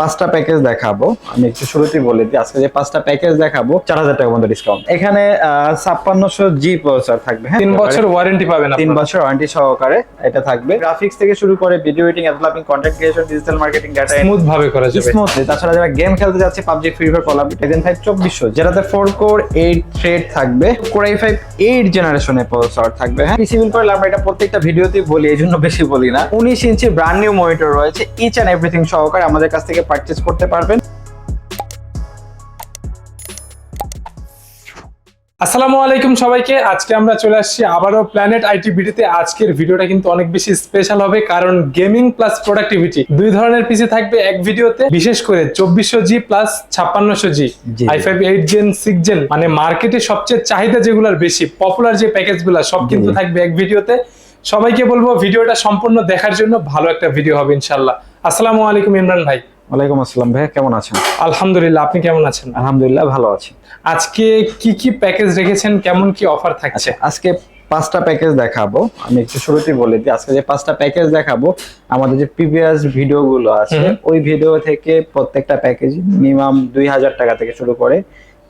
পাঁচটা প্যাকেজ দেখাবো। আমি একটু শুরুতেই বলে দিই আজকে যে পাঁচটা প্যাকেজ দেখাবো চার হাজার টাকা মতো ডিসকাউন্ট এখানে ছাপ্পান্নশো জি প্রসেসর থাকবে হ্যাঁ? তিন বছর ওয়ারেন্টি পাবেন তিন বছর ওয়ারেন্টি সহকারে এটা থাকবে। গ্রাফিক্স থেকে শুরু করে video editing developing content creation digital marketing data smooth ভাবে করা যাবে। স্মুথলি তাছাড়া যারা গেম খেলতে যাচ্ছে PUBG Free Fire Call of Duty five চব্বিশশো। যেটাতে ফোর কোর এইট থ্রেড থাকবে। কোর আই ফাইভ এইট জেনারেশনের প্রসেসর থাকবে হ্যাঁ? পিসি বিল করলে আমরা এটা প্রত্যেকটা ভিডিওতেই বলি এই জন্য বেশি বলি না। উনিশ ইঞ্চি ব্র্যান্ড নিউ মনিটর রয়েছে ইচ অ্যান্ড এভরিথিং সহকারে আমাদের কাছ থেকে পারচেস করতে পারবেন। আসসালামু আলাইকুম সবাইকে। আজকে আমরা চলে আসছি আবারও প্ল্যানেট আইটি ভিডিওতে আজকের ভিডিওটা কিন্তু অনেক বেশি স্পেশাল হবে কারণ গেমিং প্লাস প্রোডাক্টিভিটি দুই ধরনের পিসি থাকবে এক ভিডিওতে। বিশেষ করে চব্বিশশো G plus ছাপ্পান্নশো G G. I five eight gen six gen মানে মার্কেটে সবচেয়ে চাহিদা যেগুলোর বেশি পপুলার যে প্যাকেজগুলো সব কিন্তু থাকবে এক ভিডিওতে। সবাইকে বলব ভিডিওটা সম্পূর্ণ দেখার জন্য ভালো একটা ভিডিও হবে ইনশাল্লাহ। আসসালামু আলাইকুম ইমরান ভাই। ওয়ালাইকুম আসসালাম ভাইয়া কেমন আছেন? আলহামদুলিল্লাহ আপনি কেমন আছেন? আলহামদুলিল্লাহ ভালো আছি। আজকে কি কি প্যাকেজ রেখেছেন? কেমন কি অফার থাকছে? আজকে পাঁচটা প্যাকেজ দেখাবো। আমি একটু শুরুতেই বলে দিই আজকে যে পাঁচটা প্যাকেজ দেখাবো আমাদের যে প্রিভিয়াস ভিডিওগুলো আছে ওই ভিডিও থেকে প্রত্যেকটা প্যাকেজ মিনিমাম দুই হাজার টাকা থেকে শুরু করে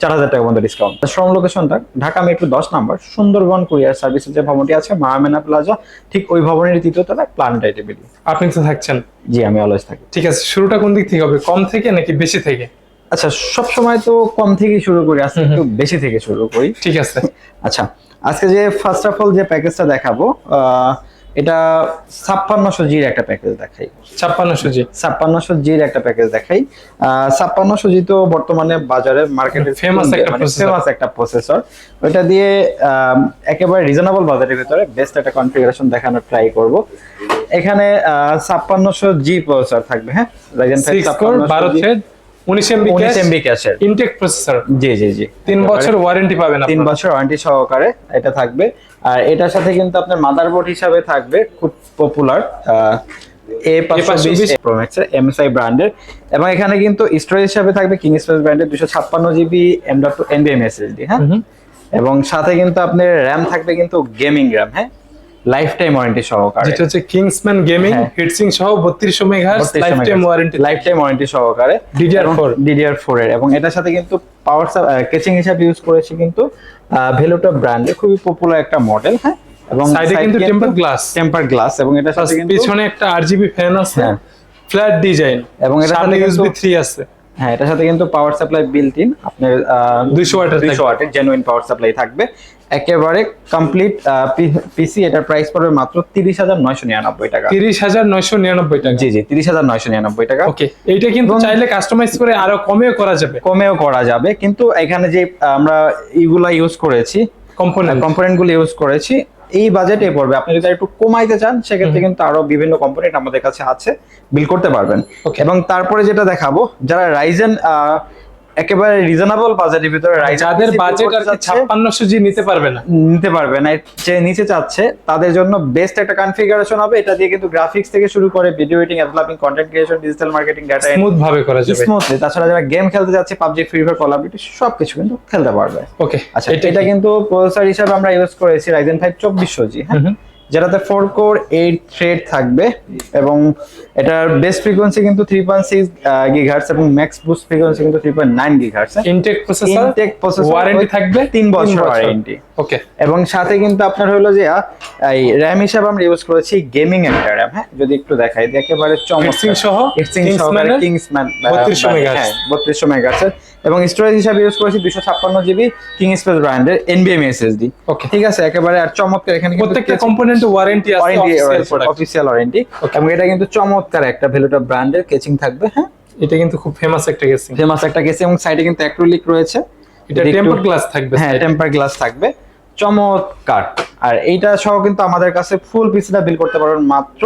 চার হাজার টাকা পর্যন্ত ডিসকাউন্ট শ্রম লোকেশনটা ঢাকা মেট্রো দশ নাম্বার সুন্দরবন কুরিয়ার সার্ভিসের যে ভবনটি আছে মায়ামেনা প্লাজা ঠিক ওই ভবনের তৃতীয় তলায় প্ল্যানেট আইটিবিডি আপনি তো থাকছেন। জি আমি অলওয়েজ থাকি। ঠিক আছে শুরুটা কোন দিক থেকে হবে? কম থেকে নাকি বেশি থেকে? আচ্ছা সব সময় তো কম থেকেই শুরু করি আজকে একটু বেশি থেকে শুরু করি। ঠিক আছে। আচ্ছা আজকে যে ফার্স্ট অফ অল যে প্যাকেজটা দেখাবো আহ, এটা ছাপ্পান্নশো জির একটা প্যাকেজ দেখাই। ছাপ্পান্নশো জি ছাপ্পান্নশো জির একটা প্যাকেজ দেখাই। ছাপ্পান্নশো জি তো বর্তমানে বাজারে মার্কেটে ফেমাস একটা ফেমাস একটা প্রসেসর ওইটা দিয়ে একেবারে রিজনেবল বাজারের ভিতরে বেস্ট একটা কনফিগারেশন দেখানোর ট্রাই করব। এখানে ছাপ্পান্নশো জি প্রসেসর থাকবে হ্যাঁ? Ryzen 5 সিক্স বারো থ্রেড উনিশ এমবি উনিশ এমবি ক্যাশের Intel processor G G G. তিন বছর ওয়ারেন্টি পাবেন তিন আপনারা। বছর ওয়ারেন্টি সহকারে এটা থাকবে। আর এটার সাথে কিন্তু আপনার মাদারবোর্ড হিসাবে থাকবে খুব পপুলার এ পাঁচশো বিশ A520 প্রো ম্যাক্সের এমএসআই ব্র্যান্ডের এবং এখানে কিন্তু স্টোরেজ হিসাবে থাকবে কিং স্পেস ব্র্যান্ডের দুশো ছাপ্পান্ন জিবি এম ডট টু এনবিএম এসএসডি হ্যাঁ? এবং সাথে কিন্তু আপনার র্যাম থাকবে কিন্তু গেমিং র্যাম হ্যাঁ? লাইফ টাইম ওয়ারেন্টি সহকারে। যেটা হচ্ছে কিংসম্যান গেমিং। হিটসিং সহ বত্রিশশো megahertz lifetime warranty lifetime warranty সহকারে। DDR4 ডিডিআর ফোর এর। এবং এটার সাথে কিন্তু পাওয়ার কেচিং হিসাবে ইউজ করেছি কিন্তু ভেলোটা ব্র্যান্ডের খুবই পপুলার একটা মডেল হ্যাঁ? এবং সাইডে কিন্তু টেম্পার গ্লাস টেম্পার গ্লাস এবং এটার সাথে কিন্তু পিছনে একটা আরজিবি ফ্যান আছে। ফ্ল্যাট ডিজাইন এবং সামনে সাথে ইউএসবি 3 আছে। হ্যাঁ এটার সাথে কিন্তু পাওয়ার সাপ্লাই বিল্ট ইন আপনার 200 ওয়াটের দুইশো। ওয়াটের জেনুইন পাওয়ার সাপ্লাই থাকবে। একেবারে কমপ্লিট পিসি এটার প্রাইস পড়বে মাত্র তিরিশ হাজার নয়শো নিরানব্বই টাকা। তিরিশ হাজার নয়শো নিরানব্বই টাকা। জি জি তিরিশ হাজার নয়শো নিরানব্বই টাকা। ওকে এইটা কিন্তু চাইলে কাস্টমাইজ করে আরও কমেও করা যাবে। কমেও করা যাবে। কিন্তু এখানে যে আমরা ইগুলা ইউজ করেছি কম্পোনেন্ট কম্পোনেন্টগুলো ইউজ করেছি এই বাজেটে পড়বে। আপনি যদি একটু কমাইতে চান সেক্ষেত্রে কিন্তু আরও বিভিন্ন কম্পোনেন্ট আমাদের কাছে আছে বিল করতে পারবেন। এবং তারপরে যেটা দেখাবো যারা রাইজেন একেবারে রিজনেবল বাজেটের ভিতরে যাদের বাজেট আর কি ছাপ্পান্নশো জি নিতে পারবে না। নিতে পারবে না যে নিচে চাচ্ছে। তাদের জন্য বেস্ট একটা কনফিগারেশন হবে এটা দিয়ে কিন্তু গ্রাফিক্স থেকে শুরু করে video editing developing content creation digital marketing data smooth ভাবে করা যাবে। স্মুথলি তাছাড়া যারা গেম খেলতে যাচ্ছে PUBG Free Fire Call of Duty সবকিছু কিন্তু খেলতে পারবে। ওকে আচ্ছা এটা কিন্তু প্রসেসর হিসাবে আমরা ইউজ করেছি রাইজেন ফাইভ চব্বিশশো জি হ্যাঁ? যেটাতে ফোর কোর এইট থ্রেড থাকবে এবং এটার বেস্ট ফ্রিকোয়েন্সি কিন্তু থ্রি পয়েন্ট সিক্স গিঘার্স এবং ম্যাক্স বুস্ট ফ্রিকোয়েন্সি কিন্তু three point nine gigahertz Intel processor Intel processor warranty থাকবে তিন বছর ওয়ারেন্টি ওকে এবং সাথে কিন্তু আপনার হলো যে এই র্যাম হিসাবে আমরা ইউজ করেছি গেমিং একটা র্যাম হ্যাঁ? যদি একটু দেখাই দিই, একেবারে হিটসিং সহ কিংসম্যান 3200 megahertz। বত্রিশশো মেগাহার্টজ এবং স্টোরেজ হিসাবে ইউজ করেছি দুশো ছাপ্পান্ন জিবি কিং স্পেস ব্র্যান্ডের এনবিএম এসএসডি Okay. ঠিক আছে? একেবারে আর চমৎকার এখানে প্রত্যেকটা কম্পোনেন্ট ওয়ারেন্টি আছে অফিসিয়াল প্রোডাক্ট অফিসিয়াল ওয়ারেন্টি এবং এটা কিন্তু চমৎকার একটা ভেলুটা ব্র্যান্ডের কেচিং থাকবে হ্যাঁ? এটা কিন্তু খুব ফেমাস একটা গেসিং ফেমাস একটা কেসিং এবং সাইডে কিন্তু অ্যাক্রিলিক রয়েছে। এটা টেম্পার গ্লাস থাকবে হ্যাঁ টেম্পার গ্লাস থাকবে। চমৎকার। আর এইটা সহ কিন্তু আমাদের কাছে ফুল পিসিটা বিল করতে পারবেন মাত্র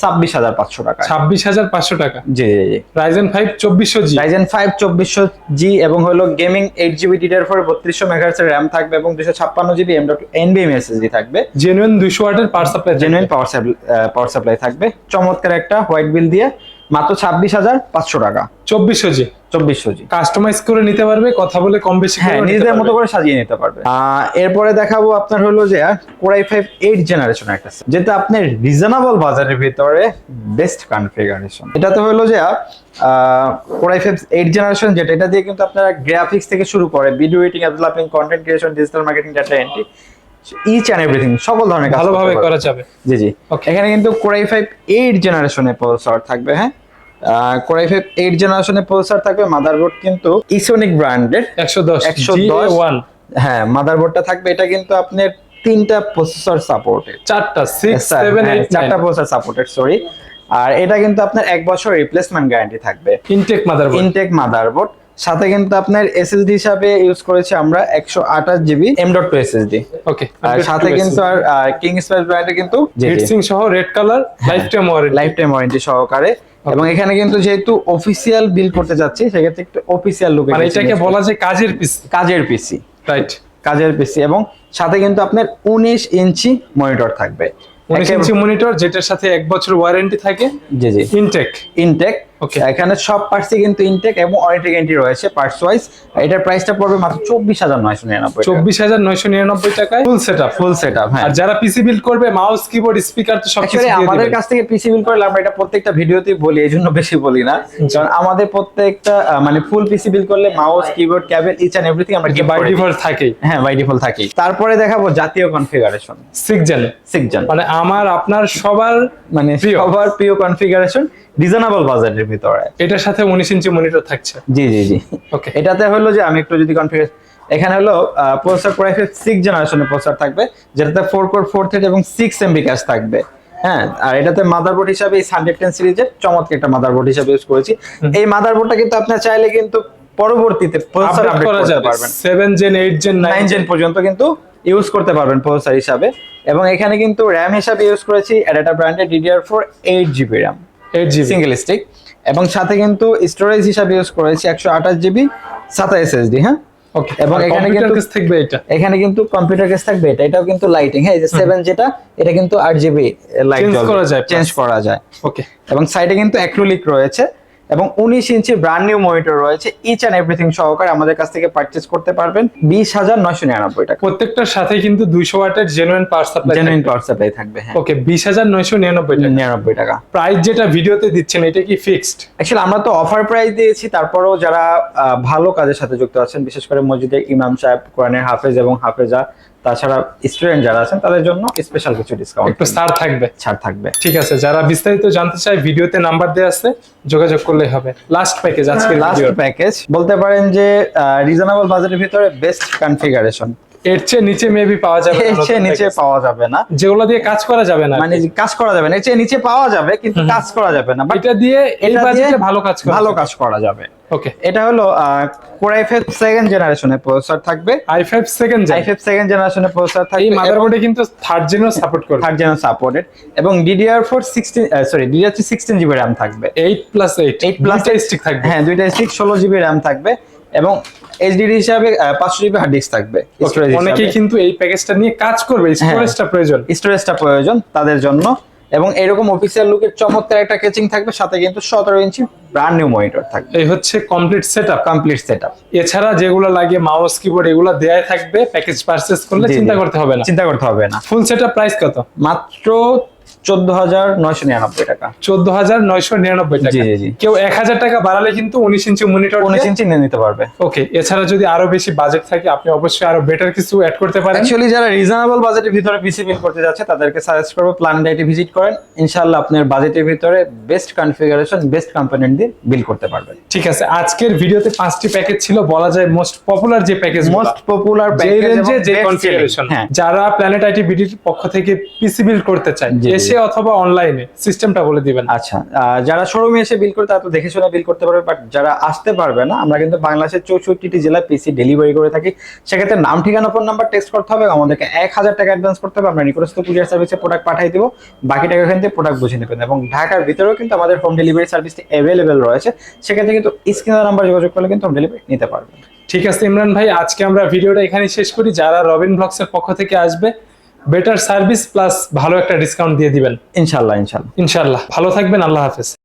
ছাব্বিশ হাজার পাঁচশো টাকা। ছাব্বিশ হাজার পাঁচশো টাকা। জি জি জি। রাইজেন ফাইভ চব্বিশশো জি রাইজেন ফাইভ চব্বিশশো জি এবং হলো gaming eight GB DDR four বত্রিশশো মেগাহার্স র্যাম থাকবে এবং দুশো ছাপ্পান্ন জিবি এম ডট এনবিএম এসএসডি থাকবে। জেনুইন দুইশো ওয়াটের power supply genuine power power supply থাকবে। চমৎকার একটা হোয়াইট বিল দিয়ে মাত্র ছাব্বিশ হাজার পাঁচশো টাকা। চব্বিশশো জি চব্বিশশো জি কাস্টমাইজ করে নিতে পারবে কথা বলে কম বেশি হ্যাঁ নিজেদের মতো করে সাজিয়ে নিতে পারবে। এরপরে দেখাবো আপনার হলো যে কোরাই ফাইভ এইট জেনারেশন একটা যেটা আপনার রিজনেবল বাজারের ভিতরে বেস্ট কনফিগারেশন এটাতে হলো যে কোরাই ফাইভ এইট জেনারেশন যেটা এটা দিয়ে কিন্তু আপনারা গ্রাফিক্স থেকে শুরু করে video editing developing content creation digital marketing data entry each and everything সকল ধরনের ভালোভাবে করা যাবে। G G. এখানে কিন্তু কোরাই ফাইভ এইট জেনারেশনের প্রসেসর থাকবে হ্যাঁ? কোরাই ফাইভ এইট জেনারেশনের প্রসেসর থাকবে মাদারবোর্ড কিন্তু ইসোনিক ব্র্যান্ডের একশো দশ একশো দশ হ্যাঁ মাদারবোর্ডটা থাকবে এটা কিন্তু আপনার তিনটা প্রসেসর সাপোর্টেড চারটা সিক্স সেভেন হ্যাঁ, চারটা প্রসেসর সাপোর্টেড সরি আর এটা কিন্তু আপনার এক বছর রিপ্লেসমেন্ট গ্যারান্টি থাকবে। ইনটেক মাদারবোর্ড ইনটেক মাদারবোর্ড সাথে কিন্তু আপনার এসএসডি হিসাবে ইউজ করেছি আমরা একশো আঠাশ GB M dot two SSD okay আর সাথে কিন্তু আর কিং স্পেস ব্র্যান্ডে কিন্তু হিটসিং সহ red colour lifetime warranty lifetime warranty সহকারে। এবং এখানে কিন্তু যেহেতু অফিসিয়াল বিল করতে যাচ্ছি সেক্ষেত্রে একটু অফিসিয়াল লুক মানে এটাকে বলা যায় কাজের পিসি কাজের পিসি রাইট কাজের পিসি এবং সাথে কিন্তু আপনার উনিশ ইঞ্চি মনিটর থাকবে। উনিশ ইঞ্চি মনিটর যেটার সাথে এক বছর ওয়ারেন্টি থাকে। G G. Intel Intel Okay. এখানে সব পার্টসই কিন্তু ইনটেক এবং ওয়ারেন্টি গ্যারান্টি রয়েছে পার্টস ওয়াইজ এটার প্রাইসটা পড়বে মাত্র চব্বিশ হাজার নয়শো নিরানব্বই চব্বিশ হাজার নয়শো নিরানব্বই টাকায় full set up full set up হ্যাঁ। আর যারা পিসি বিল্ড করবে মাউস কিবোর্ড স্পিকার তো Actually, দিয়ে আমাদের কাছ থেকে পিসি বিল করলে আমরা এটা প্রত্যেকটা ভিডিওতেই বলি এই জন্য বেশি বলি না। কারণ আমাদের প্রত্যেকটা মানে ফুল পিসি বিল করলে mouse keyboard cable each and everything আমরা বাই। ডিফল্ট থাকেই। হ্যাঁ বাই ডিফল্ট থাকি তারপরে দেখাবো জাতীয় কনফিগারেশন সিক্স জেনে সিক্স জন মানে আমার আপনার সবার মানে। সবার প্রিয় কনফিগারেশন রিজনেবল বাজারের ভিতরে এটার সাথে উনিশ ইঞ্চি মনিটর থাকছে। জি জি জি। ওকে এটাতে হলো যে আমি একটু যদি কনফিগার এখানে হলো প্রসেসর কোর আই সিক্স জেনারেশনের প্রসেসর থাকবে যেটাতে ফোর কোর ফোর থ্রেড এবং সিক্স এমবি ক্যাশ থাকবে। হ্যাঁ আর এটাতে মাদারবোর্ড হিসাবে হান্ড্রেড টেন সিরিজের চমৎকার একটা মাদারবোর্ড হিসাবে ইউজ করেছি। এই মাদারবোর্ডটা কিন্তু আপনার চাইলে কিন্তু পরবর্তীতে প্রসেসর আপডেট করতে পারবেন। Seven gen eight gen nine nine gen পর্যন্ত কিন্তু ইউজ করতে পারবেন প্রসেসর হিসাবে। এবং এখানে কিন্তু র্যাম হিসাবে ইউজ করেছি অ্যাডাটা ব্র্যান্ডের DDR four eight GB RAM eight GB single stick এবং সাথে কিন্তু স্টোরেজ হিসাবে ইউজ করেছি একশো আঠাশ জিবি সাতা এসএসডি হ্যাঁ? ওকে এবং এখানে কিন্তু থাকবে এটা? এখানে কিন্তু কম্পিউটার কেস থাকবে এটা এটাও কিন্তু লাইটিং হ্যাঁ? এই যে সেভেন যেটা এটা কিন্তু আট জিবি লাইট চেঞ্জ করা যায় চেঞ্জ করা যায়। ওকে এবং সাইডে কিন্তু অ্যাক্রিলিক রয়েছে। এবং উনিশ ইঞ্চি ব্র্যান্ড নিউ মনিটর রয়েছে ইচ অ্যান্ড এভরিথিং সহকারে আমাদের কাছ থেকে পারচেস করতে পারবেন। বিশ হাজার নয়শো নিরানব্বই টাকা। প্রত্যেকটার সাথে কিন্তু দুইশো ওয়াটের genuine power supply genuine power supply থাকবে হ্যাঁ। ওকে বিশ হাজার নয়শো নিরানব্বই টাকা। নিরানব্বই টাকা। প্রাইস যেটা ভিডিওতে দিচ্ছেন এটা কি ফিক্সড অ্যাকচুয়ালি আমরা তো অফার প্রাইস দিয়েছি তারপরেও যারা ভালো কাজের সাথে যুক্ত আছেন বিশেষ করে মসজিদের ইমাম সাহেব কোরআনের হাফেজ এবং হাফেজা তাছাড়া স্টুডেন্ট যারা আছেন তাদের জন্য স্পেশাল কিছু ডিসকাউন্ট একটু ছাড় থাকবে। ছাড় থাকবে। ঠিক আছে যারা বিস্তারিত জানতে চায় ভিডিওতে নাম্বার দেওয়া আছে যোগাযোগ করলেই হবে। লাস্ট প্যাকেজ আজকে লাস্ট প্যাকেজ বলতে পারেন যে রিজনেবল বাজেটের ভিতরে বেস্ট কনফিগারেশন এর চেয়ে নিচে মেবি পাওয়া যাবে এর চেয়ে নিচে পাওয়া যাবে না। যেগুলো দিয়ে কাজ করা যাবে না মানে কাজ করা যাবে না। এর চেয়ে নিচে পাওয়া যাবে কিন্তু কাজ করা যাবে না। এটা দিয়ে এই বাজেটে ভালো কাজ করা ভালো কাজ করা যাবে। ওকে এটা হলো কোরাই ফাইভ সেকেন্ড জেনারেশনের প্রসেসর থাকবে। I five second i five second জেনারেশনের প্রসেসর এই থাকবে। মাদারবোর্ডে কিন্তু থার্ড জেনও সাপোর্ট করবে। থার্ড জেনারেশন সাপোর্টেড এবং DDR four sixteen sorry DDR three sixteen GB RAM থাকবে। Eight plus eight 8 plus plus stick থাকবে। হ্যাঁ দুইটা স্টিক ষোলো জিবি র্যাম থাকবে। এবং এইচডিডি হিসাবে পাঁচশো জিবি হার্ড ডিস্ক থাকবে অনেকেই কিন্তু এই প্যাকেজটা নিয়ে কাজ করবে হ্যাঁ। স্টোরেজটা প্রয়োজন। স্টোরেজটা প্রয়োজন তাদের জন্য। এবং এরকম অফিসিয়াল লুকের চমৎকার একটা কেচিং থাকবে সাথে কিন্তু সতেরো ইঞ্চি ব্র্যান্ড নিউ মনিটর থাকবে। এই হচ্ছে complete setup complete set up এছাড়া যেগুলো লাগে মাউস কিবোর্ড এগুলো দেয়াই থাকবে প্যাকেজ পারচেজ করলে। চিন্তা করতে হবে না। চিন্তা করতে হবে না। ফুল সেটআপ প্রাইস কত? মাত্র চোদ্দ হাজার নয়শো নিরানব্বই টাকা। চোদ্দ হাজার নয়শো নিরানব্বই টাকা। জি, জি, জি। কেউ এক হাজার টাকা বাড়ালে কিন্তু উনিশ ইঞ্চি মনিটর উনিশ ইঞ্চি নিয়ে নিতে পারবে। ওকে এছাড়া যদি আরও বেশি বাজেট থাকে আপনি অবশ্যই আরও বেটার কিছু অ্যাড করতে পারেন। অ্যাকচুয়ালি যারা রিজনেবল বাজেটের ভিতরে পিসি বিল করতে যাচ্ছে তাদেরকে সাজেস্ট করব প্ল্যান ডাইটে ভিজিট করেন। ইনশাআল্লাহ আপনার বাজেটের ভিতরে বেস্ট কনফিগারেশন বেস্ট কম্পোনেন্ট দিয়ে বিল করতে পারবেন। ঠিক আছে আজকের ভিডিওতে পাঁচটি প্যাকেজ ছিল বলা যায় মোস্ট পপুলার যে প্যাকেজ মোস্ট পপুলার যে যে কনফিগারেশন যারা প্ল্যানেট আইটি বিডির পক্ষ থেকে পিসি করতে চায়। এসে অথবা অনলাইনে সিস্টেমটা বলে দিবেন। আচ্ছা যারা শোরুমে এসে বিল করে তারা তো দেখে শুনে বিল করতে পারবে বাট যারা আসতে পারবে না আমরা কিন্তু বাংলাদেশের চৌষট্টিটি জেলায় পিসি ডেলিভারি করে থাকি। সেক্ষেত্রে নাম ঠিকানা ফোন নাম্বার টেক্সট করতে হবে আমাদেরকে এক হাজার টাকা অ্যাডভান্স করতে হবে আমরা নিকটস্থ কুরিয়ার সার্ভিসে প্রোডাক্ট পাঠিয়ে দেবো। বাকি টাকা এখান থেকে প্রোডাক্ট বুঝে নেবেন। এবং ঢাকার ভিতরেও কিন্তু আমাদের হোম ডেলিভারি সার্ভিসটি অ্যাভেলেবেল রয়েছে। সেক্ষেত্রে কিন্তু স্ক্রিনের নাম্বার যোগাযোগ করলে কিন্তু হোম ডেলিভারি নিতে পারবেন। ঠিক আছে ইমরান ভাই আজকে আমরা ভিডিওটা এখানে শেষ করি। যারা রবিন ব্লগস এর পক্ষ থেকে আসবে বেটার সার্ভিস প্লাস ভালো একটা ডিসকাউন্ট দিয়ে দিবেন। ইনশাল্লাহ ইনশাল্লাহ। ইনশাল্লাহ। ভালো থাকবেন আল্লাহ হাফেজ।